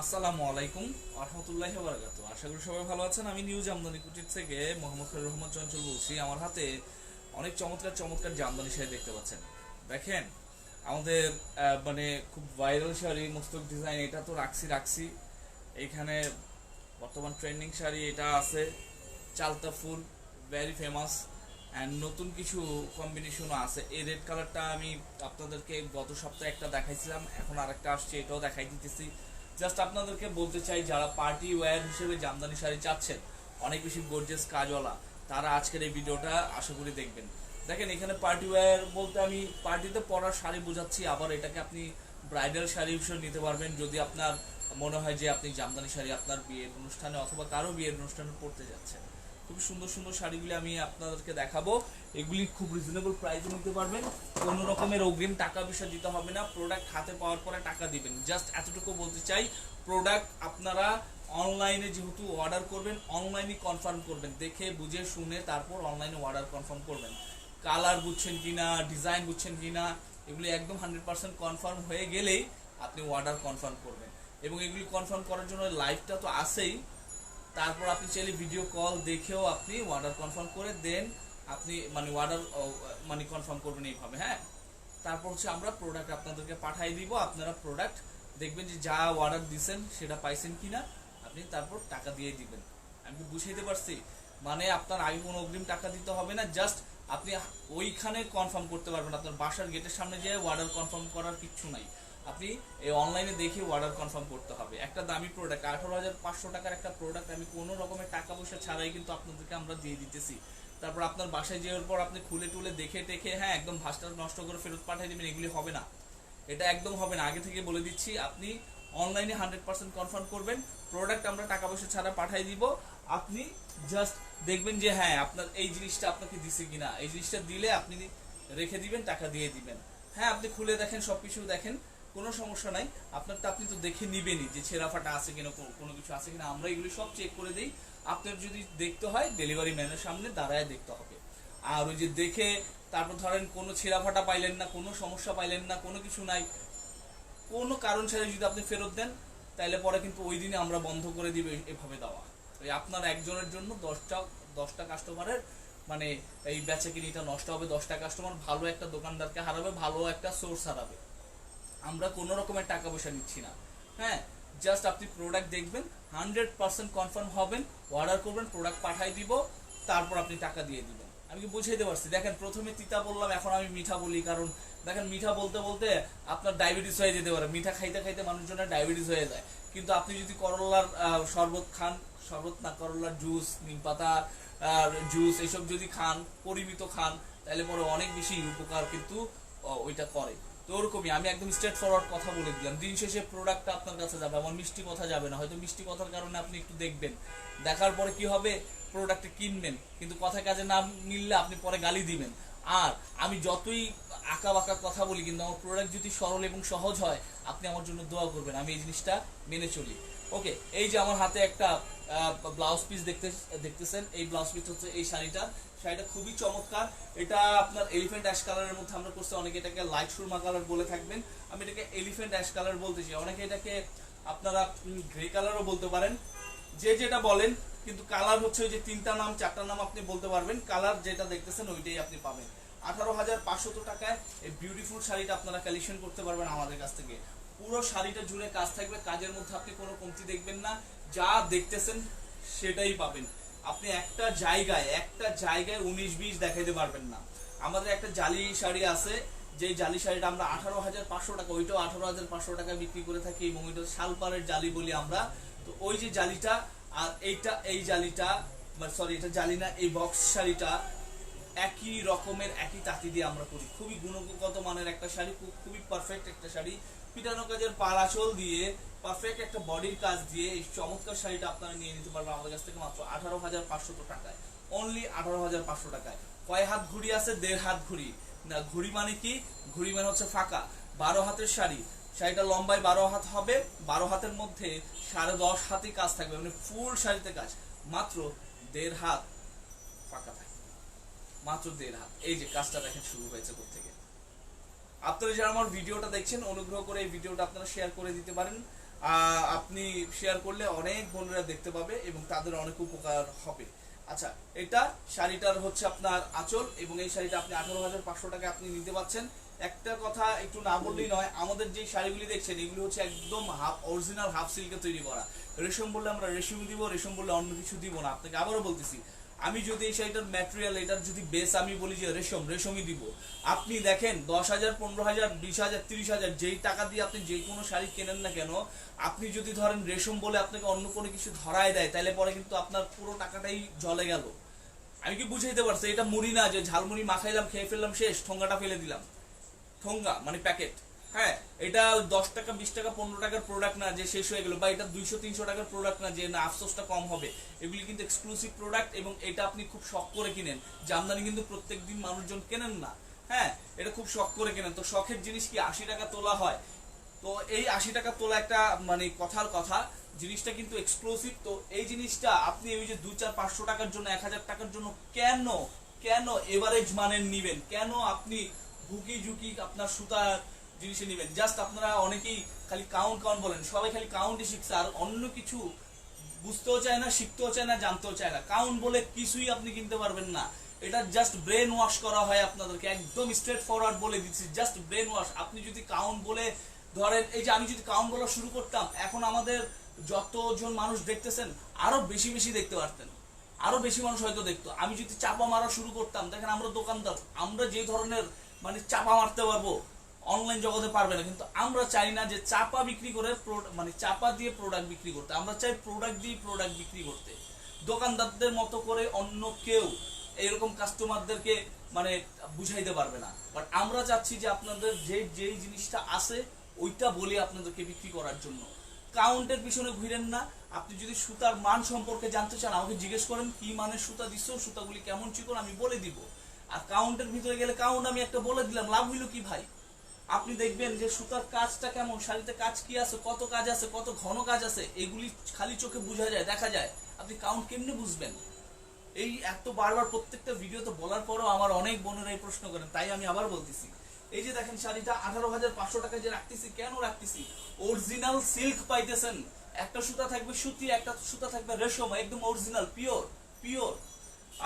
আসসালামু আলাইকুম রহমতুল্লাহ বারাকাত আশা করি সবাই ভালো আছেন। আমি নিউজ আমদানি কুটির থেকে মোহাম্মদ খৈর রহমান চঞ্চল বলছি। আমার হাতে অনেক চমৎকার চমৎকার জামদানি শাড়ি দেখতে পাচ্ছেন। দেখেন, আমাদের মানে খুব ভাইরাল শাড়ি, মস্তক ডিজাইন এটা তো রাখছি রাখছি। এখানে বর্তমান ট্রেন্ডিং শাড়ি এটা আছে, চালতা ফুল ভেরি ফেমাস অ্যান্ড নতুন কিছু কম্বিনেশনও আছে। এই রেড কালারটা আমি আপনাদেরকে গত সপ্তাহে একটা দেখাইছিলাম। এখন আরেকটা আসছে, এটাও দেখাই দিতেছি। জাস্ট আপনাদেরকে বলতে চাই, যারা পার্টি ওয়্যার হিসেবে জামদানি শাড়ি চাচ্ছেন, অনেক বেশি গর্জেস কাজওয়ালা, তারা আজকের এই ভিডিওটা আশা করি দেখবেন। দেখেন, এখানে পার্টি ওয়্যার বলতে আমি পার্টিতে পরার শাড়ি বোঝাচ্ছি, আবার এটাকে আপনি ব্রাইডাল শাড়ি হিসেবে নিতে পারবেন, যদি আপনার মনে হয় যে আপনি জামদানি শাড়ি আপনার বিয়ের অনুষ্ঠানে অথবা কারও বিয়ের অনুষ্ঠানে পড়তে যাচ্ছেন। খুব সুন্দর সুন্দর শাড়িগুলি আমি আপনাদেরকে দেখাবো। এগুলি খুব রিজনেবল প্রাইসে নিতে পারবেন। কোনো রকমের অগ্রিম টাকা পয়সা দিতে হবে না। প্রোডাক্ট হাতে পাওয়ার পরে টাকা দিবেন। জাস্ট এতটুকু বলতে চাই প্রোডাক্ট আপনারা অনলাইনে যেহেতু অর্ডার করবেন অনলাইনে কনফার্ম করবেন। দেখে, বুঝে, শুনে তারপর অনলাইনে অর্ডার কনফার্ম করবেন। কালার বুঝছেন কিনা ডিজাইন বুঝছেন কিনা, এগুলি একদম হান্ড্রেড পার্সেন্ট কনফার্ম হয়ে গেলেই আপনি অর্ডার কনফার্ম করবেন। এবং এগুলি কনফার্ম করার জন্য লাইভটা তো আছেই। তারপর আপনি চাইলে ভিডিও কল দেখেও আপনি অর্ডার কনফার্ম করে দেন। আপনি মানে অর্ডার মানে কনফার্ম করবেন এইভাবে হ্যাঁ? তারপর হচ্ছে আমরা প্রোডাক্ট আপনাদেরকে পাঠিয়ে দিব, আপনারা প্রোডাক্ট দেখবেন যে যা অর্ডার দিছেন সেটা পাইছেন কিনা, আপনি তারপর টাকা দিয়ে দিবেন। আমি কি বুঝাইতে পারছি? মানে আপনার আগে কোনো অগ্রিম টাকা দিতে হবে না জাস্ট আপনি ওইখানে কনফার্ম করতে পারবেন, আপনার বাসার গেটের সামনে যে অর্ডার কনফার্ম করার কিচ্ছু নাই। আপনি এই অনলাইনে দেখে অর্ডার কনফার্ম করতে হবে। একটা দামি প্রোডাক্ট আঠারো হাজার পাঁচশো টাকার একটা প্রোডাক্ট আমি কোনো রকমের টাকা পয়সা ছাড়াই কিন্তু আপনাদেরকে আমরা দিয়ে দিতেছি। তারপর আপনার বাসায় যাওয়ার পর আপনি খুলে টুলে দেখে টেখে হ্যাঁ একদম ভাসটা নষ্ট করে ফেরত পাঠিয়ে দেবেন, এগুলি হবে না। এটা একদম হবে না। আগে থেকে বলে দিচ্ছি, আপনি অনলাইনে হান্ড্রেড পার্সেন্ট কনফার্ম করবেন প্রোডাক্ট আমরা টাকা পয়সা ছাড়া পাঠিয়ে দিব। আপনি জাস্ট দেখবেন যে হ্যাঁ আপনার এই জিনিসটা আপনাকে দিছে কিনা। এই জিনিসটা দিলে আপনি রেখে দিবেন, টাকা দিয়ে দিবেন। হ্যাঁ আপনি খুলে দেখেন, সবকিছু দেখেন। কোনো সমস্যা নাই। আপনারটা আপনি তো দেখে নিবেনই যে ছেঁড়া ফাটা আছে কিনা কোনো- কোনো কিছু আছে কিনা। আমরা এগুলি সব চেক করে দিই। আপনার যদি দেখতে হয় ডেলিভারি ম্যানের সামনে দাঁড়ায় দেখতে হবে। আর ওই যে দেখে তারপর ধরেন কোনো ছেঁড়া ফাটা পাইলেন না, কোনো সমস্যা পাইলেন না, কোনো কিছু নাই, কোনো কারণ ছাড়া যদি আপনি ফেরত দেন তাহলে পরে কিন্তু ওই দিনে আমরা বন্ধ করে দিবে এভাবে দেওয়া। ওই আপনার একজনের জন্য দশটা দশটা কাস্টমারের মানে এই বেচা কিনিটা নষ্ট হবে, দশটা কাস্টমার ভালো একটা দোকানদারকে হারাবে, ভালো একটা সোর্স হারাবে। আমরা কোনো রকমের টাকা পয়সা নিচ্ছি না। হ্যাঁ জাস্ট আপনি প্রোডাক্ট দেখবেন হান্ড্রেড পার্সেন্ট কনফার্ম হবেন অর্ডার করবেন প্রোডাক্ট পাঠাই দিব, তারপর আপনি টাকা দিয়ে দিবেন। আমি কি বুঝাইতে পারছি? দেখেন, প্রথমে তিতা বললাম, এখন আমি মিঠা বলি, কারণ দেখেন, মিঠা বলতে বলতে আপনার ডায়াবেটিস হয়ে যেতে পারে। মিঠা খাইতে খাইতে মানুষজনের ডায়াবেটিস হয়ে যায়। কিন্তু আপনি যদি করলার শরবত খান, শরবত না, করলার জুস নিম পাতা জুস এসব যদি খান, পরিমিত খান, তাহলে পরে অনেক বেশি উপকার কিন্তু ওইটা করে। তো ওরকমই আমি একদম স্ট্রেট ফরওয়ার্ড কথা বলে দিলাম। দিন শেষে প্রোডাক্টটা আপনার কাছে যাবে, আমার মিষ্টি কথা যাবে না। হয়তো মিষ্টি কথার কারণে আপনি একটু দেখবেন। দেখার পরে কি হবে? প্রোডাক্টটা কিনবেন, কিন্তু কথা কাজে না মিললে আপনি পরে গালি দিবেন। আর আমি যতই আঁকা বাঁকা কথা বলি, কিন্তু আমার প্রোডাক্ট যদি সরল এবং সহজ হয়, আপনি আমার জন্য দোয়া করবেন। আমি এই জিনিসটা মেনে চলি। ওকে এই যে আমার হাতে একটা ব্লাউজ পিস দেখতে দেখতেছেন, এই ব্লাউজ পিস হচ্ছে এই শাড়িটা। শাড়িটা খুবই চমৎকার। এটা আপনার এলিফ্যান্ট অ্যাশ কালারের মধ্যে আমরা করছি। অনেকে এটাকে লাইট সুরমা কালার বলে থাকবেন। আমি এটাকে এলিফ্যান্ট অ্যাশ কালার বলতেছি অনেকে এটাকে আপনারা গ্রে কালারও বলতে পারেন। যে যেটা বলেন, কিন্তু কালার হচ্ছে ওই যে তিনটা নাম, চারটা নাম আপনি বলতে পারবেন। কালার যেটা দেখতেছেন, ওইটাই আপনি পাবেন। আঠারো হাজার পাঁচশত টাকায় এই বিউটিফুল শাড়িটা আপনারা কালেকশন করতে পারবেন আমাদের কাছ থেকে। পুরো শাড়িটা জুড়ে কাজ থাকবে, কাজের মধ্যে আপনি কোনো কমতি দেখবেন না, যা দেখতেছেন সেটাই পাবেন। আপনি একটা জায়গায় একটা জায়গায় উনিশ বিশ দেখাইতে পারবেন না। আমাদের একটা জালি শাড়ি আছে যে জালি শাড়িটা আমরা আঠারো হাজার পাঁচশো টাকা, ওইটাও আঠারো হাজার পাঁচশো টাকা বিক্রি করে থাকি, এবং ওইটা শালপাড়ের জালি বলি আমরা। তো ওই যে জালিটা, আর এইটা, এই জালিটা সরি এটা জালি না, এই বক্স শাড়িটা একই রকমের, একই তাঁতি দিয়ে আমরা করি। খুবই গুণগত মানের একটা শাড়ি, খুব, খুবই পারফেক্ট একটা শাড়ি। পিটানো কাজের পালাচল দিয়ে পারফেক্ট একটা বডির কাজ দিয়ে এই চমৎকার শাড়িটা আপনারা নিয়ে নিতে পারবেন আমাদের কাছ থেকে মাত্র আঠারো হাজার পাঁচশো টাকায়। অনলি আঠারো হাজার পাঁচশো টাকায়। কয় হাত ঘুড়ি আছে? দেড় হাত ঘুড়ি। না, ঘুড়ি মানে কি? ঘুড়ি মানে হচ্ছে ফাঁকা। বারো হাতের শাড়ি। শাড়িটা লম্বায় বারো হাত হবে। বারো হাতের মধ্যে সাড়ে দশ হাতে কাজ থাকবে। মানে ফুল শাড়িতে কাজ। মাত্র দেড় হাত ফাঁকা থাকে। মাত্র দেড় হাত। এই যে কাজটা দেখেন শুরু হয়েছে থেকে আপনারা যারা আমার ভিডিওটা দেখছেন, অনুগ্রহ করে এই ভিডিওটা আপনারা শেয়ার করে দিতে পারেন। আপনি শেয়ার করলে অনেক বোনেরা দেখতে পাবে এবং তাদের অনেক উপকার হবে। আচ্ছা এটা শাড়িটার হচ্ছে আপনার আঁচল এবং এই শাড়িটা আপনি আঠারো হাজার পাঁচশো টাকা আপনি নিতে পারছেন একটা কথা একটু না বললেই নয়, আমাদের যে শাড়িগুলি দেখছেন, এগুলি হচ্ছে একদম হাফ অরিজিনাল হাফ সিল্কে তৈরি করা। রেশম বললে আমরা রেশম দিব, রেশম বললে অন্য কিছু দিব না। আপনাকে আবারও বলতেছি আমি যদি এই শাড়িটার ম্যাটেরিয়াল এটার যদি বেস আমি বলি যে রেশম, রেশমই দিব। আপনি দেখেন দশ হাজার পনেরো হাজার বিশ হাজার তিরিশ হাজার যেই টাকা দিয়ে আপনি যে কোনো শাড়ি কেনেন না কেন, আপনি যদি ধরেন রেশম বলে আপনাকে অন্য কোনো কিছু ধরায় দেয়, তাহলে পরে কিন্তু আপনার পুরো টাকাটাই জলে গেল। আমি কি বুঝাইতে পারছি? এটা মুড়ি না, যে ঝালমুড়ি মাখাইলাম, খেয়ে ফেললাম, শেষ, ঠোঙ্গাটা ফেলে দিলাম। ঠোঙ্গা মানে প্যাকেট হ্যাঁ এটা দশ টাকা, বিশ টাকা, পনেরো টাকার প্রোডাক্ট না, যে শেষ হয়ে গেল, বা এটা দুইশো, তিনশো টাকার প্রোডাক্ট না, যে না, আফসোসটা কম হবে। এগুলি কিন্তু এক্সক্লুসিভ প্রোডাক্ট এবং এটা আপনি খুব শখ করে কিনেন। জামদানি কিন্তু প্রত্যেক দিন মানুষজন কেনেন না। হ্যাঁ এটা খুব শখ করে কেনেন। তো শখের জিনিস কি আশি টাকা তোলা হয়? তো এই আশি টাকা তোলা একটা মানে কথার কথা। জিনিসটা কিন্তু এক্সক্লুসিভ তো এই জিনিসটা আপনি ওই যে দু, চার, পাঁচশো টাকার জন্য, এক হাজার টাকার জন্য কেন কেন এভারেজ মানের নিবেন? কেন আপনি ঝুঁকি ঝুঁকি আপনার সুতার জিনিসে নিবেন। জাস্ট আপনারা অনেকেই খালি কাউন্ট কাউন্ট বলেন, সবাই খালি কাউন্টই শিখছে, আর অন্য কিছু বুঝতেও চায় না, শিখতেও চায় না, জানতেও চায় না। কাউন্ট বলে কিছুই আপনি কিনতে পারবেন না। এটা জাস্ট ব্রেন ওয়াশ করা হয় আপনাদেরকে, একদম স্ট্রেট ফরওয়ার্ড বলে দিচ্ছি জাস্ট ব্রেন ওয়াশ আপনি যদি কাউন্ট বলে, ধরেন এই যে আমি যদি কাউন্ট বলা শুরু করতাম, এখন আমাদের যতজন মানুষ দেখতেছেন, আরও বেশি বেশি দেখতে পারতেন। আরও বেশি মানুষ হয়তো দেখতো। আমি যদি চাপা মারা শুরু করতাম, দেখেন আমরা দোকানদার, আমরা যে ধরনের মানে চাপা মারতে পারব অনলাইন জগতে পারবে না। কিন্তু আমরা চাই না যে চাপা বিক্রি করে মানে চাপা দিয়ে প্রোডাক্ট বিক্রি করতে। আমরা চাই প্রোডাক্ট দিয়ে প্রোডাক্ট বিক্রি করতে। দোকানদারদের মতো করে অন্য কেউ এরকম কাস্টমারদেরকে মানে বুঝাইতে পারবে না। বাট আমরা চাচ্ছি যে আপনাদের যে, যেই জিনিসটা আছে, ওইটা বলে আপনাদেরকে বিক্রি করার জন্য। কাউন্টের পিছনে ঘুরেন না। আপনি যদি সুতার মান সম্পর্কে জানতে চান, আমাকে জিজ্ঞেস করেন, কি মানের সুতা দিচ্ছ সুতাগুলি কেমন চিকন? আমি বলে দিব। আর কাউন্টের ভিতরে গেলে, কাউন্ট আমি একটা বলে দিলাম, লাভ হইল কি ভাই? আপনি দেখবেন যে সুতার কাজটা কেমন? শাড়িতে কাজ কি আছে? কত কাজ আছে? কত ঘন কাজ আছে? এগুলি খালি চোখে বোঝা যায়, দেখা যায়। আপনি কাউন্ট কেমনে বুঝবেন? এই এত বারবার প্রত্যেকটা ভিডিওতে বলার পরও আমার অনেক বোনেরা এই প্রশ্ন করেন, তাই আমি আবার বলতেছি। এই যে দেখেন, শাড়িটা আঠারো হাজার পাঁচশো টাকা যে রাখতেছি, কেন রাখতেছি? অরিজিনাল সিল্ক পাইতেছেন। একটা সুতা থাকবে সুতি, একটা সুতা থাকবে রেশম, একদম অরিজিনাল পিওর পিওর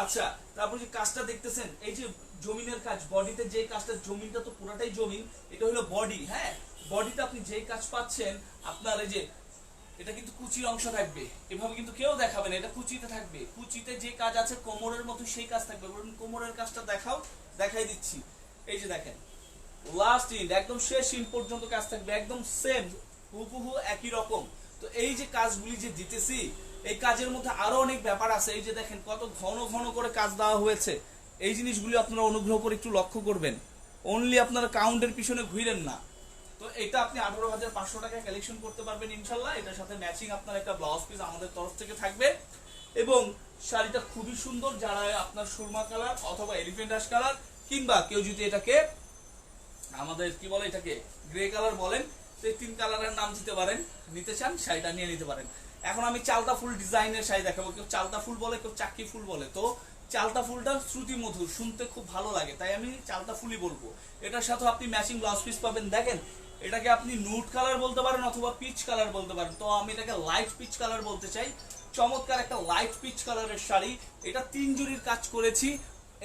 আচ্ছা তারপর যে কাজটা দেখতেছেন, এই যে জমিনের কাজ, বডিতে যে কাজটা, জমিনটা তো পুরাটাই জমিন, এটা হলো বডি হ্যাঁ? বডিতে আপনি যেই কাজ পাচ্ছেন, আপনার এই যে, এটা কিন্তু কুচির অংশ থাকবে। এভাবে কিন্তু কেউ দেখাবে না, এটা কুচিতে থাকবে। কুচিতে যে কাজ আছে, কোমরের মতো সেই কাজ থাকবে। বলুন কোমরের কাজটা দেখাও, দেখাই দিচ্ছি। এই যে দেখেন লাস্ট ইন্ড একদম শেষ ইন্ড পর্যন্ত কাজ থাকবে, একদম সেম হুবহু একই রকম। তো এই যে কাজগুলি যে দিতেছি, এই কাজের মধ্যে আরও অনেক ব্যাপার আছে। এই যে দেখেন, কত ঘন ঘন করে কাজ দেওয়া হয়েছে। এই জিনিসগুলি আপনারা অনুগ্রহ করে একটু লক্ষ্য করবেন। অনলি আপনারা কাউন্টের পিছনে ঘুরেন না। তো এটা আপনি আঠারো হাজার পাঁচশো টাকায় কালেকশন করতে পারবেন ইনশাল্লাহ। এটার সাথে ম্যাচিং আপনার একটা ব্লাউজ পিস আমাদের তরফ থেকে থাকবে। এবং শাড়িটা খুবই সুন্দর যারা আপনার সুরমা কালার অথবা এলিফেন্ট আশ কালার, কিংবা কেউ যদি এটাকে আমাদের কি বলে এটাকে গ্রে কালার বলেন, তো এই তিন কালারের নাম দিতে পারেন, নিতে চান, শাড়িটা নিয়ে নিতে পারেন। এখন আমি চালতা ফুল ডিজাইনের শাড়ি দেখাবো। কেউ চালতা ফুল বলে, কেউ চাকি ফুল বলে। তো চালতা ফুলটা শ্রুতি মধুর, শুনতে খুব ভালো লাগে, তাই আমি চালতা ফুলই বলব। এটার সাথে আপনি ম্যাচিং ব্লাউজ পিস পাবেন। দেখেন, এটাকে আপনি নুট কালার বলতে পারেন অথবা পিচ কালার বলতে পারেন। তো আমি এটাকে লাইট পিচ কালার বলতে চাই। চমৎকার একটা লাইট পিচ কালারের শাড়ি। এটা তিন জুড়ির কাজ করেছি।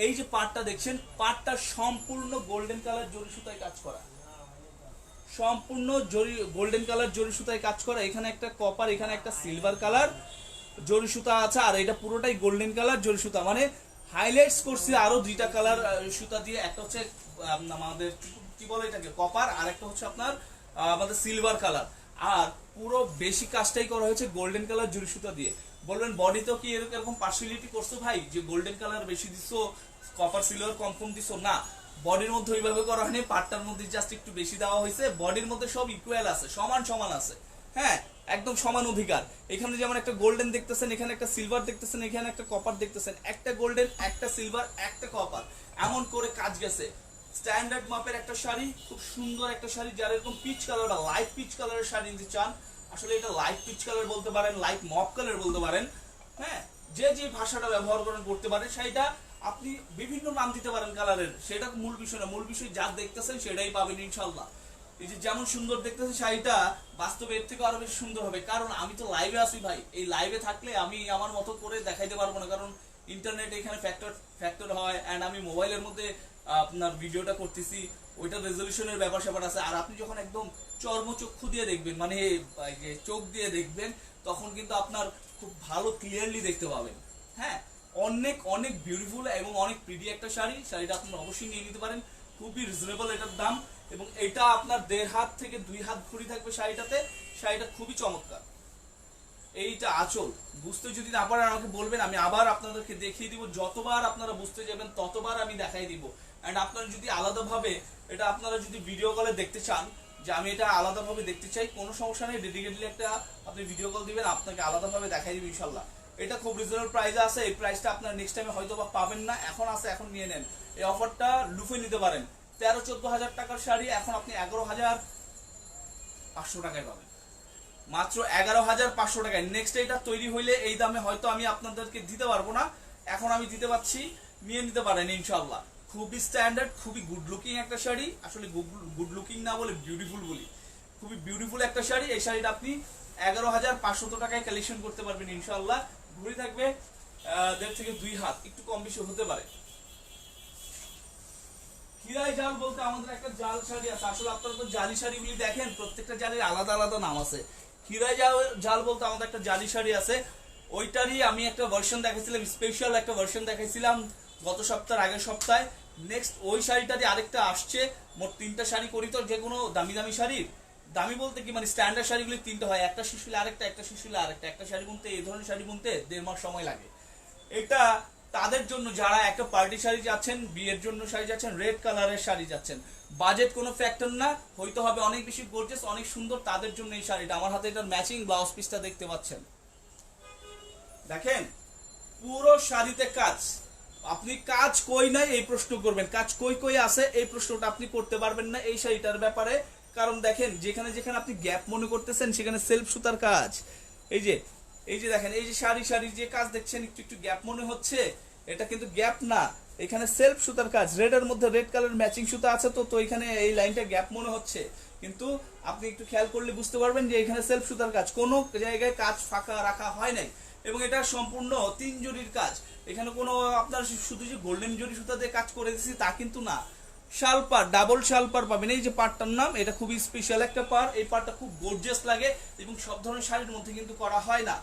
এই যে পাটটা দেখছেন পাটটা সম্পূর্ণ গোল্ডেন কালার জরি সুতায় কাজ করা। সম্পূর্ণ জরি গোল্ডেন কালার জরি সুতায় কাজ করা। এখানে একটা কপার এখানে একটা সিলভার কালার জরি সুতা আছে, আর এটা পুরোটাই গোল্ডেন কালার জরি সুতা। মানে হাইলাইটস করছি আরও দুইটা কালার সুতা দিয়ে। একটা হচ্ছে আমাদের কি বলে এটাকে? কপার আর একটা হচ্ছে আপনার আমাদের সিলভার কালার আর পুরো বেশি কাজটাই করা হয়েছে গোল্ডেন কালার জরি সুতা দিয়ে। বলবেন বডিতেও কি এরকম এরকম পার্সিয়ালিটি করছ ভাই, যে গোল্ডেন কালার বেশি দিছো কপার সিলভার কম কম দিছো? না। বডির মধ্যে ওইভাবে করা হয়নি পাটটার মধ্যে জাস্ট একটু বেশি দেওয়া হয়েছে। বডির মধ্যে সব ইকুয়াল আছে, সমান সমান আছে। হ্যাঁ? একদম সমান অধিকার। এখানে যেমন একটা গোল্ডেন দেখতেছেন, এখানে একটা সিলভার দেখতেছেন, এখানে একটা কপার দেখতেছেন। একটা গোল্ডেন একটা সিলভার একটা কপার এমন করে কাজ গেছে। স্ট্যান্ডার্ড মাপের একটা শাড়ি, খুব সুন্দর একটা শাড়ি। যারা এরকম পিচ কালার বা লাইট পিচ কালারের শাড়ি নিতে চান, আসলে এটা লাইট পিচ কালার বলতে পারেন লাইট মপ কালার বলতে পারেন হ্যাঁ? যে যে ভাষাটা ব্যবহার করেন, করতে পারেন, সেইটা আপনি বিভিন্ন নাম দিতে পারেন কালারের সেটা মূল বিষয় না। মূল বিষয় যা দেখতেছেন, সেটাই পাবেন ইনশাল্লাহ এই যে যেমন সুন্দর দেখতেছে শাড়িটা, বাস্তবে এর থেকে আরও বেশি সুন্দর হবে। কারণ আমি তো লাইভে আছি ভাই। এই লাইভে থাকলে আমি আমার মতো করে দেখাইতে পারব না। কারণ ইন্টারনেট এখানে ফ্যাক্টর ফ্যাক্টর হয় অ্যান্ড আমি মোবাইলের মধ্যে, আপনার ভিডিওটা করতেছি। ওইটা রেজলিউশনের ব্যাপার স্যাপার আছে। আর আপনি যখন একদম চর্মচক্ষু দিয়ে দেখবেন মানে যে চোখ দিয়ে দেখবেন, তখন কিন্তু আপনার খুব ভালো ক্লিয়ারলি দেখতে পাবেন। হ্যাঁ? অনেক অনেক বিউটিফুল এবং অনেক প্রিটি একটা শাড়ি। শাড়িটা আপনারা অবশ্যই নিয়ে নিতে পারেন। খুবই রিজনেবল এটার দাম। এবং এটা আপনার দেড় হাত থেকে দুই হাত ঘুরি থাকবে শাড়িটাতে, শাড়িটা খুবই চমৎকার। এইটা আচল। বুঝতে যদি না পারেন আমাকে বলবেন, আমি আবার আপনাদেরকে দেখিয়ে দিব। যতবার আপনারা বুঝতে যাবেন, ততবার আমি দেখাই দিব। অ্যান্ড আপনারা যদি আলাদাভাবে, এটা আপনারা যদি ভিডিও কলে দেখতে চান, যে আমি এটা আলাদাভাবে দেখতে চাই, কোনো সমস্যা নেই ডেডিকেটলি একটা আপনি ভিডিও কল দিবেন, আপনাকে আলাদাভাবে দেখাই দিব ইনশাল্লাহ এটা খুব রিজনেবল প্রাইসে আছে, এই প্রাইসটা আপনারা নেক্সট টাইমে হয়তো বা পাবেন না, এখন আছে, এখন নিয়ে নেন। এই অফারটা লুফে নিতে পারেন। তেরো, চোদ্দ হাজার টাকার শাড়ি, এখন আপনি এগারো হাজার পাঁচশো টাকায় পাবেন। মাত্র এগারো হাজার পাঁচশো টাকায়। নেক্সট এটা তৈরি হইলে এই দামে হয়তো আমি আপনাদেরকে দিতে পারব না। এখন আমি দিতে পারছি, নিয়ে নিতে পারেন ইনশাল্লাহ খুবই স্ট্যান্ডার্ড খুবই গুড লুকিং একটা শাড়ি। আসলে গুড লুকিং না বলে বিউটিফুল বলি। খুবই বিউটিফুল একটা শাড়ি। এই শাড়িটা আপনি এগারো হাজার পাঁচশত টাকায় কালেকশন করতে পারবেন ইনশাল্লাহ ঘুরে থাকবে দেড় থেকে দুই হাত। একটু কম বেশি হতে পারে। হিরাই জাল বলতে আমাদের একটা জাল শাড়ি আছে। আসলে আপনারা তো জালি শাড়িগুলি দেখেন, প্রত্যেকটা জালির আলাদা আলাদা নাম আছে। হিরাই জাল জাল বলতে আমাদের একটা জালি শাড়ি আছে। ওইটারই আমি একটা ভার্সন দেখাইছিলাম স্পেশাল একটা ভার্সন দেখাইছিলাম গত সপ্তাহের আগের সপ্তাহে। নেক্সট ওই শাড়িটারই আরেকটা আসছে, মোট তিনটা শাড়ি করি তো যে কোনো দামি দামি শাড়ির। দামি বলতে কি মানে স্ট্যান্ডার্ড শাড়িগুলি তিনটা হয়, একটা শিশুলে আরেকটা, একটা শিশুলে আরেকটা। একটা শাড়ি বুনতে, এই ধরনের শাড়ি বুনতে দেড় মাস সময় লাগে। এটা তাদের জন্য যারা একটা পার্টি শাড়ি যাচ্ছেন, বিয়ের জন্য শাড়ি যাচ্ছেন, রেড কালারের শাড়ি যাচ্ছেন। বাজেট কোনো ফ্যাক্টর না হয়তো হবে অনেক বেশি গর্জেস অনেক সুন্দর, তাদের জন্য এই শাড়িটা। আমার হাতে এটার ম্যাচিং ব্লাউজ পিসটা দেখতে পাচ্ছেন। দেখেন, পুরো শাড়িতে কাজ। আপনি কাজ কই নাই এই প্রশ্ন করবেন। কাজ কই কই আছে এই প্রশ্নটা আপনি করতে পারবেন না এই শাড়িটার ব্যাপারে। কারণ দেখেন, যেখানে যেখানে আপনি গ্যাপ মনে করতেছেন, সেখানে সেলফ সুতার কাজ। এই যে এই যে দেখেন, এই যে শাড়ি শাড়ি যে কাজ দেখছেন, একটু একটু গ্যাপ মনে হচ্ছে। এটা কিন্তু গ্যাপ না। এখানে সেলফ সুতার কাজ। রেড এর মধ্যে রেড কালার ম্যাচিং সুতা আছে তো তো এখানে এই লাইনটা গ্যাপ মনে হচ্ছে। কিন্তু আপনি একটু খেয়াল করলে বুঝতে পারবেন যে এখানে সেলফ সুতার কাজ। কোনো জায়গায় কাজ ফাঁকা রাখা হয় নাই। এবং এটা সম্পূর্ণ তিন জরির কাজ। এখানে কোনো আপনার শুধু যে গোল্ডেন জরি সুতা দিয়ে কাজ করে দিচ্ছি তা কিন্তু না। শালপার ডাবল শালপার পাবেন। এই যে পার্টটার নাম, এটা খুবই স্পেশাল একটা পার এই পার্টটা খুব গর্জিয়াস লাগে এবং সব ধরনের শাড়ির মধ্যে কিন্তু করা হয় না।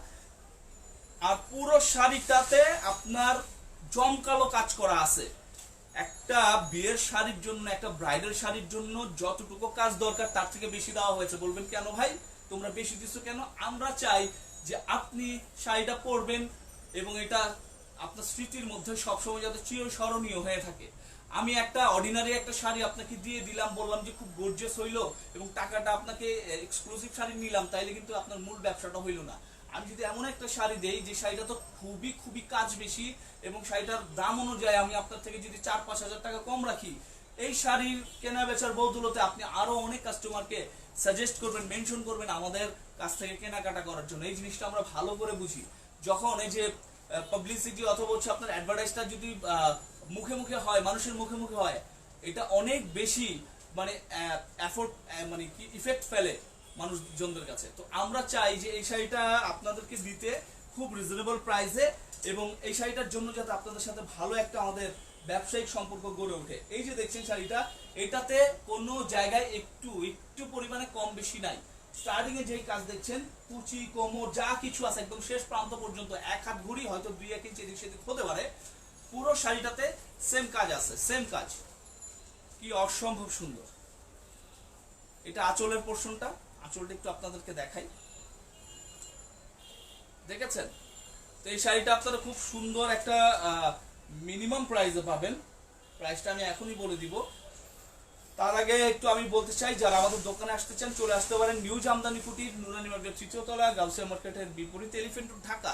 আর পুরো শাড়িটাতে আপনার জমকালো কাজ করা আছে। একটা বিয়ের শাড়ির জন্য, একটা ব্রাইডাল শাড়ির জন্য যতটুকু কাজ দরকার তার থেকে বেশি দেওয়া হয়েছে। বলবেন কেন ভাই? তোমরা বেশি দিচ্ছ কেন? আমরা চাই যে আপনি শাড়িটা পরবেন এবং এটা আপনার স্মৃতির মধ্যে সবসময় যাতে চিরস্মরণীয় হয়ে থাকে। আমি একটা অর্ডিনারি একটা শাড়ি আপনাকে দিয়ে দিলাম, বললাম যে খুব গর্জিয়াস হইল এবং টাকাটা আপনাকে এক্সক্লুসিভ শাড়ি নিলাম, তাইলে কিন্তু আপনার মূল ব্যবসাটা হইল না। আমি যদি এমন একটা শাড়ি দেই যে শাড়িটা তো খুবই খুবই কাজ বেশি এবং শাড়িটার দাম অনুযায়ী আমি আপনার থেকে যদি চার পাঁচ হাজার টাকা কম রাখি, এই শাড়ির কেনা বেচার বদৌলতে আপনি আরও অনেক কাস্টমারকে সাজেস্ট করবেন মেনশন করবেন আমাদের কাছ থেকে কেনাকাটা করার জন্য। এই জিনিসটা আমরা ভালো করে বুঝি। যখন এই যে পাবলিসিটি অথবা হচ্ছে আপনার অ্যাডভার্টাইজটা যদি মুখে মুখে হয়, মানুষের মুখে মুখে হয়, এটা অনেক বেশি মানে এফোর্ট মানে কি ইফেক্ট ফেলে। মানুষজনদের কাছে। তো আমরা চাই যে এই শাড়িটা আপনাদেরকে দিতে খুব রিজনেবল প্রাইসে এবং এই শাড়িটার জন্য যাতে আপনাদের সাথে ভালো একটা আমাদের ব্যবসায়িক সম্পর্ক গড়ে ওঠে। এই যে দেখছেন শাড়িটা, এটাতে কোনো জায়গায় একটু একটু পরিমাণে কম বেশি নাই। স্টার্টিং এ যেই কাজ দেখছেন, কুচি, কোমর, যা কিছু আছে, একদম শেষ প্রান্ত পর্যন্ত এক হাত ঘুরি, হয়তো দুই এক ইঞ্চি এদিক সেদিক হতে পারে, পুরো শাড়িটাতে সেম কাজ আছে সেম কাজ। কি অসম্ভব সুন্দর। এটা আঁচলের পোর্শনটা আঁচলটা একটু আপনাদেরকে দেখাই। দেখেছেন? তো এই শাড়িটা আপনারা খুব সুন্দর একটা মিনিমাম প্রাইসে পাবেন। প্রাইসটা আমি এখনই বলে দিব। তার আগে একটু আমি বলতে চাই, যারা আমাদের দোকানে আসতে চান, চলে আসতে পারেন নিউ জামদানি কুটির, নুরানি মার্কেট তৃতীয়তলা গাউসিয়া মার্কেটের বিপরীত এলিফেন্ট ঢাকা।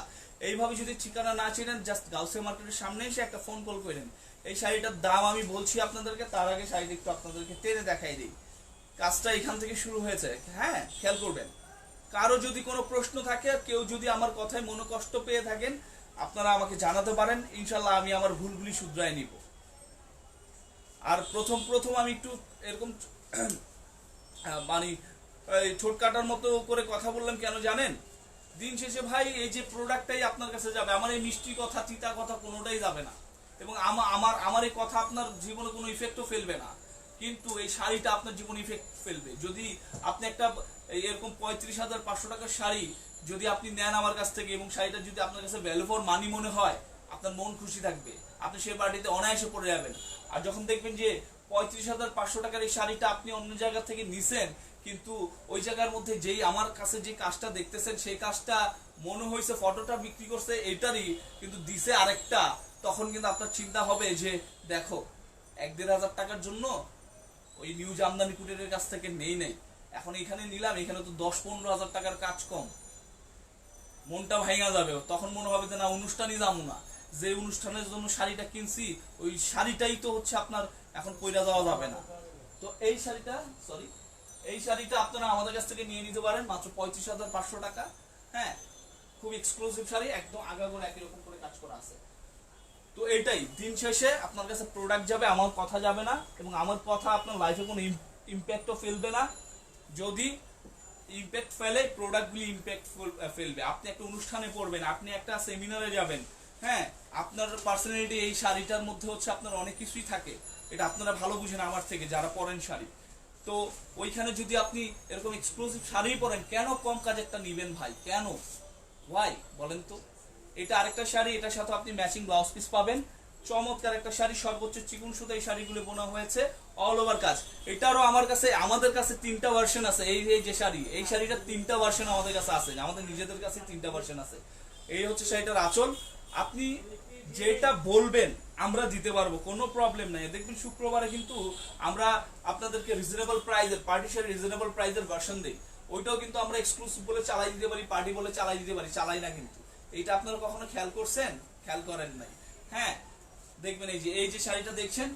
এইভাবে যদি ঠিকানা না চেনেন জাস্ট গাউসিয়া মার্কেটের সামনে এসে একটা ফোন কল করেন এই শাড়িটার দাম আমি বলছি আপনাদেরকে, তার আগে শাড়িটা একটু আপনাদেরকে টেনে দেখাই দিই। কাজটা এখান থেকে শুরু হয়েছে। হ্যাঁ খেয়াল করবেন। কারও যদি কোনো প্রশ্ন থাকে, কেউ যদি আমার কথায় মনে কষ্ট পেয়ে থাকেন, আপনারা আমাকে জানাতে পারেন। ইনশাল্লাহ আমি আমার ভুলগুলি শুধরাই নিব। আর প্রথম প্রথম আমি একটু এরকম মানে ঠোঁট কাটার মতো করে কথা বললাম কেন জানেন? দিন শেষে ভাই, এই যে প্রোডাক্টটাই আপনার কাছে যাবে, আমার এই মিষ্টি কথা, তিতা কথা কোনোটাই যাবে না। এবং আমা- আমার আমার এই কথা আপনার জীবনে কোনো ইফেক্টও ফেলবে না। কিন্তু এই শাড়িটা আপনার জীবনে ইফেক্ট ফেলবে। যদি আপনি একটা এরকম পঁয়ত্রিশ হাজার পাঁচশো টাকার শাড়ি যদি আপনি নেন আমার কাছ থেকে এবং শাড়িটা যদি আপনার কাছে ভ্যালু ফর মানি মনে হয়, আপনার মন খুশি থাকবে। আপনি সেই পার্টিতে অনায়াসে পড়ে যাবেন। আর যখন দেখবেন যে পঁয়ত্রিশ হাজার পাঁচশো টাকার এই শাড়িটা আপনি অন্য জায়গা থেকে নিছেন, কিন্তু ওই জায়গার মধ্যে যেই আমার কাছে যে কাজটা দেখতেছেন, সেই কাজটা মনে হয়েছে, ফটোটা বিক্রি করছে এটারই, কিন্তু দিছে আরেকটা, তখন কিন্তু আপনার চিন্তা হবে যে, দেখো, এক দেড় হাজার টাকার জন্য ওই নিউ জামদানি কুটিরের কাছ থেকে নেই নেই। এখন এখানে নিলাম, এখানে তো দশ পনেরো হাজার টাকার কাজ কম। মনটা ভাঙা যাবে। তখন মনে হবে যে, না, অনুষ্ঠানই যাব না। যে অনুষ্ঠানের জন্য শাড়িটা কিনছি, ওই শাড়িটাই তো হচ্ছে আপনার এখন কইরা যাওয়া যাবে না। তো এই শাড়িটা সরি এই শাড়িটা আপনারা আমাদের কাছ থেকে নিয়ে নিতে পারেন, মাত্র পঁয়ত্রিশ হাজার পাঁচশো টাকা। হ্যাঁ খুব এক্সক্লুসিভ শাড়ি, একদম আগাগোড়া একই রকম করে কাজ করা আছে। তো এটাই, দিন শেষে আপনার কাছে প্রোডাক্ট যাবে, আমার কথা যাবে না, এবং আমার কথা আপনার লাইফে কোনো ইম্প্যাক্টও ফেলবে না। যদি ইম্প্যাক্ট ফেলে প্রোডাক্টগুলি ইম্প্যাক্ট ফেলবে। আপনি একটা অনুষ্ঠানে পড়বেন, আপনি একটা সেমিনারে যাবেন হ্যাঁ? আপনার পার্সোনালিটি এই শাড়িটার মধ্যে হচ্ছে আপনার অনেক কিছুই থাকে। এটা আপনারা ভালো বুঝেন আমার থেকে, যারা পরেন শাড়ি। তো ওইখানে যদি আপনি এরকম এক্সক্লুসিভ শাড়ি পরেন, কেন কম কাজেরটা নিবেন ভাই? কেন? ওয়াই বলেন তো। এটা আরেকটা শাড়ি, এটার সাথে আপনি ম্যাচিং ব্লাউজ পিস পাবেন। চমৎকার একটা শাড়ি, সর্বোচ্চ চিকুন সুতা এই শাড়িগুলো বোনা হয়েছে অল ওভার কাজ। এটারও আমার কাছে, আমাদের কাছে তিনটা ভার্সন আছে। এই এই যে শাড়ি, এই শাড়িটার তিনটা ভার্সন আমাদের কাছে আছে। আমাদের নিজেদের কাছে তিনটা ভার্সন আছে। এই হচ্ছে শাড়িটার আঁচল। আপনি যেটা বলবেন, আমরা দিতে পারব, কোনো প্রবলেম নাই। দেখবেন শুক্রবারে কিন্তু আমরা আপনাদেরকে রিজনেবল প্রাইজের পার্টি শাড়ি রিজনেবল প্রাইজের ভার্সন দিই। ওইটাও কিন্তু আমরা এক্সক্লুসিভ বলে চালাই দিতে পারি পার্টি বলে চালাই দিতে পারি, চালাই না কিন্তু। এইটা আপনারা কখনো খেয়াল করছেন? খেয়াল করেন নাই। হ্যাঁ দেখবেন এই যে এই যে শাড়িটা দেখছেন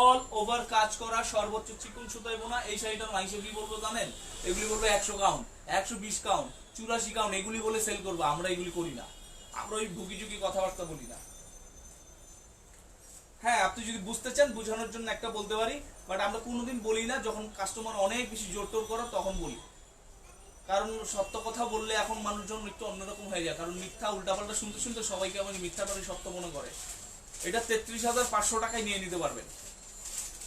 অল ওভার কাজ করা সর্বোচ্চ চিকুন সুতায় বোনা এই শাড়িটার মাইসে কি বলব জানেন? এগুলি বলব একশো কাউন্ট একশো বিশ কাউন্ট চুরাশি কাউন্ট এগুলি বলে সেল করব, আমরা এগুলি করি না। আমরা ওই ভুকি ঝুঁকি কথাবার্তা বলি না। হ্যাঁ আপনি যদি বুঝতে চান, বোঝানোর জন্য একটা বলতে পারি বাট আমরা কোনোদিন বলি না, যখন কাস্টমার অনেক বেশি জোর টোর করে, তখন বলি। কারণ সত্য কথা বললে এখন মানুষজন একটু অন্যরকম হয়ে যায়। কারণ মিথ্যা, উল্টাপাল্টা শুনতে শুনতে সবাইকে আবার মিথ্যাটারই সত্য মনে করে। এটা তেত্রিশ হাজার পাঁচশো টাকায় নিয়ে নিতে পারবেন।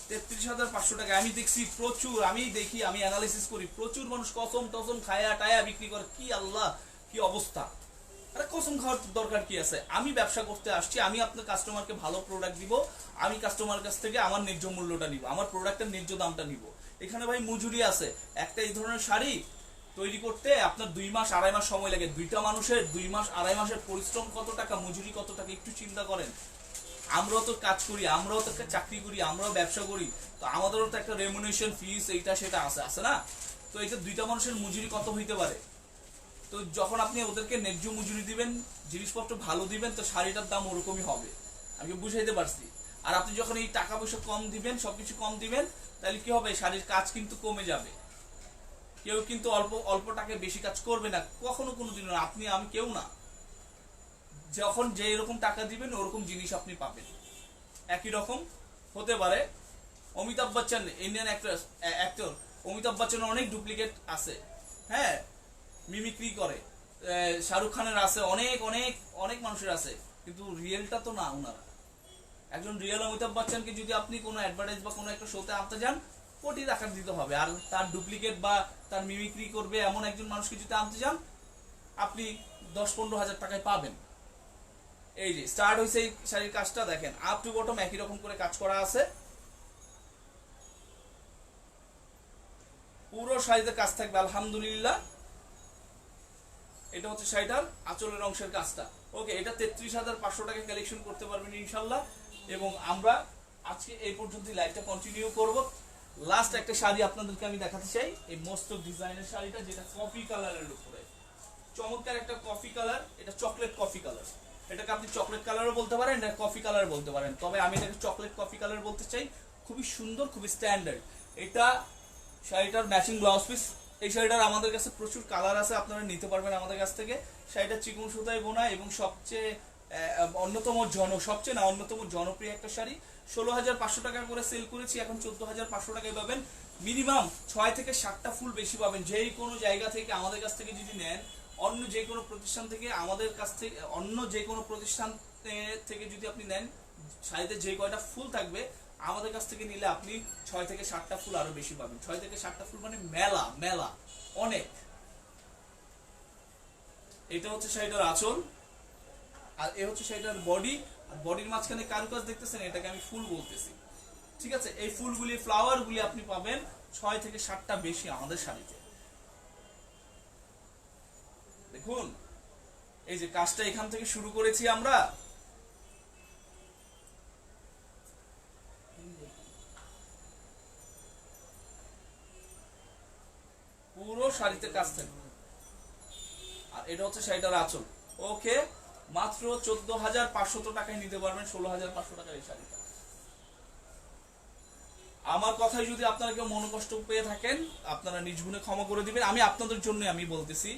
তেত্রিশ হাজার পাঁচশো টাকা আমি দেখছি প্রচুর, আমি দেখি, আমি অ্যানালিসিস করি। প্রচুর মানুষ কসম টসম খায়া টায়া বিক্রি করে। কি আল্লাহ, কি অবস্থা? আরে কসম খাওয়ার দরকার কি আছে? আমি ব্যবসা করতে আসছি, আমি আপনার কাস্টমারকে ভালো প্রোডাক্ট দিব, আমি কাস্টমার কাছ থেকে আমার ন্যায্য মূল্যটা নিব, আমার প্রোডাক্টের ন্যায্য দামটা নিব। এখানে ভাই মজুরি আছে। একটা এই ধরনের শাড়ি তৈরি করতে আপনার দুই মাস, আড়াই মাস সময় লাগে। দুইটা মানুষের দুই মাস, আড়াই মাসের পরিশ্রম কত টাকা, মজুরি কত টাকা, একটু চিন্তা করেন। আমরাও তো কাজ করি, আমরাও তো একটা চাকরি করি, আমরাও ব্যবসা করি। তো আমাদেরও তো একটা রেমুনেশন ফিস এইটা সেটা আছে আছে না? তো এটা দুইটা মানুষের মজুরি কত হইতে পারে? তো যখন আপনি ওদেরকে ন্যায্য মজুরি দিবেন, জিনিসপত্র ভালো দিবেন, তো শাড়িটার দাম ওরকমই হবে। আমি বুঝাইতে পারছি? আর আপনি যখন এই টাকা পয়সা কম দিবেন, সবকিছু কম দিবেন, তাহলে কি হবে? শাড়ির কাজ কিন্তু কমে যাবে। কেউ কিন্তু অল্প অল্প টাকায় বেশি কাজ করবে না। কখনো কোনো দিন আপনি, আমি কেউ না। যখন যে এরকম টাকা দিবেন, ওরকম জিনিস আপনি পাবেন। একই রকম হতে পারে। Amitabh Bachchan Indian actor actor Amitabh বচ্চনের অনেক ডুপ্লিকেট আছে। হ্যাঁ মিমিক্রি করে। শাহরুখ খানের আছে, অনেক অনেক অনেক মানুষের আছে। কিন্তু রিয়েলটা তো না ওনারা। একজন রিয়েল অমিতাভ বচ্চনকে যদি আপনি কোনো অ্যাডভার্টাইজ বা কোনো একটা শোতে আনতে যান কোটি টাকা দিতে হবে। আর তার ডুপ্লিকেট বা তার মিমিক্রি করবে এমন একজন মানুষকে যদি আনতে চান, আপনি দশ পনেরো হাজার টাকায় পাবেন। এই যে স্টার্ট হয়েছে এই শাড়ির কাজটা, দেখেন আপ টু বটম একই রকম করে কাজ করা আছে। পুরো শাড়িতে কাজ থাকবে, আলহামদুলিল্লাহ। এটা হচ্ছে শাড়িটার আঁচলের অংশের কাজটা। ওকে এটা তেত্রিশ হাজার পাঁচশো টাকা কালেকশন করতে পারবেন ইনশাল্লাহ। এবং আমরা আজকে এই পর্যন্ত লাইভটা কন্টিনিউ করব। লাস্ট একটা শাড়ি আপনাদেরকে আমি দেখাতে চাই। এই মস্ত ডিজাইনের শাড়িটা যেটা কফি কালারের উপরে। চমৎকার একটা কফি কালার এটা চকলেট কফি কালার এটাকে আপনি চকলেট কালারও বলতে পারেন এটা কফি কালার বলতে পারেন। তবে আমি এটাকে চকলেট কফি কালার বলতে চাই। খুবই সুন্দর, খুবই স্ট্যান্ডার্ড এটা শাড়িটার ম্যাচিং ব্লাউজ পিস এই শাড়িটার আমাদের কাছে প্রচুর কালার আছে, আপনারা নিতে পারবেন আমাদের কাছ থেকে। শাড়িটা চিকন সুতায় বোনা এবং সবচেয়ে অন্যতম জন, সবচেয়ে না, অন্যতম জনপ্রিয় একটা শাড়ি। ষোলো হাজার পাঁচশো টাকা করে সেল করেছি, এখন চোদ্দ হাজার পাঁচশো টাকায় পাবেন। মিনিমাম ছয় থেকে সাতটা ফুল বেশি পাবেন। যেই কোনো জায়গা থেকে, আমাদের কাছ থেকে যদি নেন, অন্য যে কোনো প্রতিষ্ঠান থেকে, আমাদের কাছ থেকে, অন্য যে কোনো প্রতিষ্ঠান থেকে যদি আপনি নেন শাড়িতে যে কয়টা ফুল থাকবে, আমাদের কাছ থেকে নিলে আপনি ছয় থেকে সাতটা ফুল আরও বেশি পাবেন। ছয় থেকে সাতটা ফুল মানে মেলা মেলা, অনেক। এটা হচ্ছে শাড়িটার আঁচল। আর এ হচ্ছে শাড়িটার বডি আর বডির মাঝখানে কারুকাজ দেখতেছেন, এটাকে আমি ফুল বলতেছি। ঠিক আছে? এই ফুলগুলি ফ্লাওয়ার গুলি আপনি পাবেন ছয় থেকে সাতটা বেশি আমাদের শাড়িতে। দেখুন, এই যে কাজটা এখান থেকে শুরু করেছি আমরা। পুরো শাড়িতে কাজ থাকবে। আর এটা হচ্ছে শাড়িটার আঁচল। ওকে মাত্র চোদ্দ হাজার পাঁচশত টাকায় নিতে পারবেন ষোলো হাজার পাঁচশো টাকার এই শাড়িটা। আমার কথায় যদি আপনারা কেউ মনোকষ্ট পেয়ে থাকেন, আপনারা নিজ গুণে ক্ষমা করে দিবেন। আমি আপনাদের জন্য আমি বলতেছি,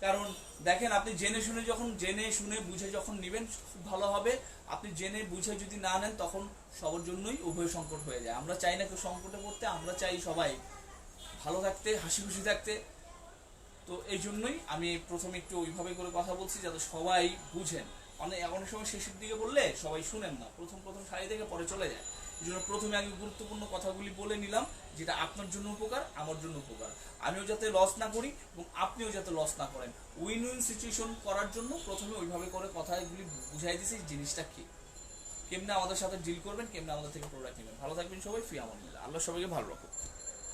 কারণ দেখেন আপনি জেনে শুনে যখন, জেনে শুনে বুঝে যখন নেবেন, খুব ভালো হবে। আপনি জেনে বুঝে যদি না নেন, তখন সবার জন্যই উভয় সংকট হয়ে যায়। আমরা চাই না কেউ সংকটে পড়তে, আমরা চাই সবাই ভালো থাকতে, হাসি খুশি থাকতে। তো এই জন্যই আমি প্রথমে একটু ওইভাবে করে কথা বলছি যাতে সবাই বুঝেন। অনেক অনেক সময় শেষের দিকে বললে সবাই শুনেন না। প্রথম প্রথম শাড়ি থেকে পরে চলে যায়। এই জন্য প্রথমে আমি গুরুত্বপূর্ণ কথাগুলি বলে নিলাম, যেটা আপনার জন্য উপকার, আমার জন্য উপকার। আমিও যাতে লস না করি এবং আপনিও যাতে লস না করেন। উইন উইন সিচুয়েশন করার জন্য প্রথমে ওইভাবে করে কথাগুলি বুঝাই দিছি, জিনিসটা কি? কেমনে আমাদের সাথে ডিল করবেন, কেমনে আমাদের থেকে প্রোডাক্ট নেবেন? ভালো থাকবেন সবাই ফি আমার আল্লাহ সবাইকে ভালো রাখুন